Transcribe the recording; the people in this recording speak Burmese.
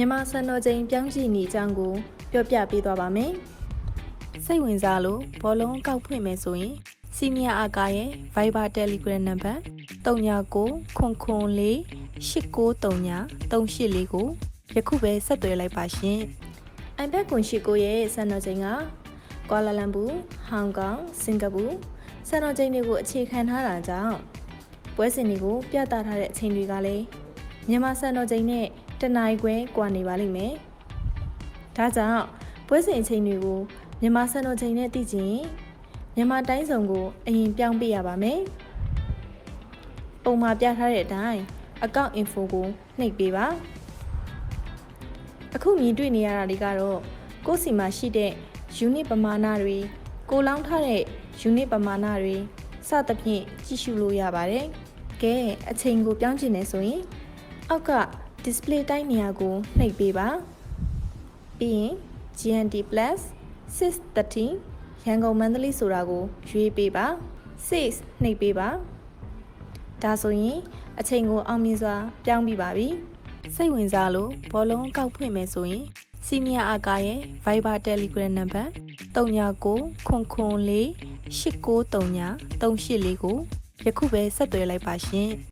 မြန်မာစံတော်ချိန်ပြောင်းကြည့်နေအကြောင်းကိုပြောပြပေးသွားပါမယ်။စိတ်ဝင်စားလို့ဘောလုံးကောက်ဖွင့်မယ်ဆိုရင်စီနီယာအာကာရဲ့ Viber Telegram နံပါတ်39ခွန်ခွန်လေး8939 384ကိုယခုပဲဆက်သွယ်လိုက်ပါရှင်။ iPad ကွန်ရှိကိုရဲ့စံတော်ချိန်ကကွာလာလမ်ပူ၊ဟောင်ကောင်၊စင်ကာပူစံတော်ချိန်တွေကိုအခြေခံထားတာကြောင့်ပွဲစဉ်တွေကိုပြသထားတဲ့အချိန်တွေကလည်းမြန်မာစံတော်ချိန်နဲ့ တန ਾਈ ခွဲကွာနေပါလိမ့်မယ်။ဒါကြောင့်ပွဲစဉ်အချိန်တွေကိုမြန်မာစံတော်ချိန်နဲ့သိချင်မြန်မာတိုင်းစုံကိုအရင်ပြောင်းပေးရပါမယ်။ပုံမှာပြထားတဲ့အတိုင်း account info ကိုနှိပ်ပေးပါ။အခုမြင်တွေ့နေရတာတွေကတော့ကိုယ့်စီမှာရှိတဲ့ unit ပမာဏတွေကိုလောင်းထားတဲ့ unit ပမာဏတွေစသဖြင့်ကြည့်ရှုလို့ရပါတယ်။ကဲအချိန်ကိုပြောင်းချင်နေဆိုရင်အောက်က display တိုင်းနေရာကိုနှိပ်ပေးပါ။ပြီးရင် GNT+ 613ရန်ကုန်မန္တလေးဆိုတာကိုရွေးပေးပါ6နှိပ်ပေးပါဒါဆိုရင်အချိန်ကိုအောင်မြင်စွာပြောင်းပြီးပါပြီစိတ်ဝင်စားလို့ဘောလုံးကောက်ဖွင့်မယ်ဆိုရင်စီနီယာအာကာရဲ့ Viber Telegram နံပါတ်39ခွန်ခွန်လေး8939 384ကိုယခုပဲဆက်သွယ်လိုက်ပါရှင်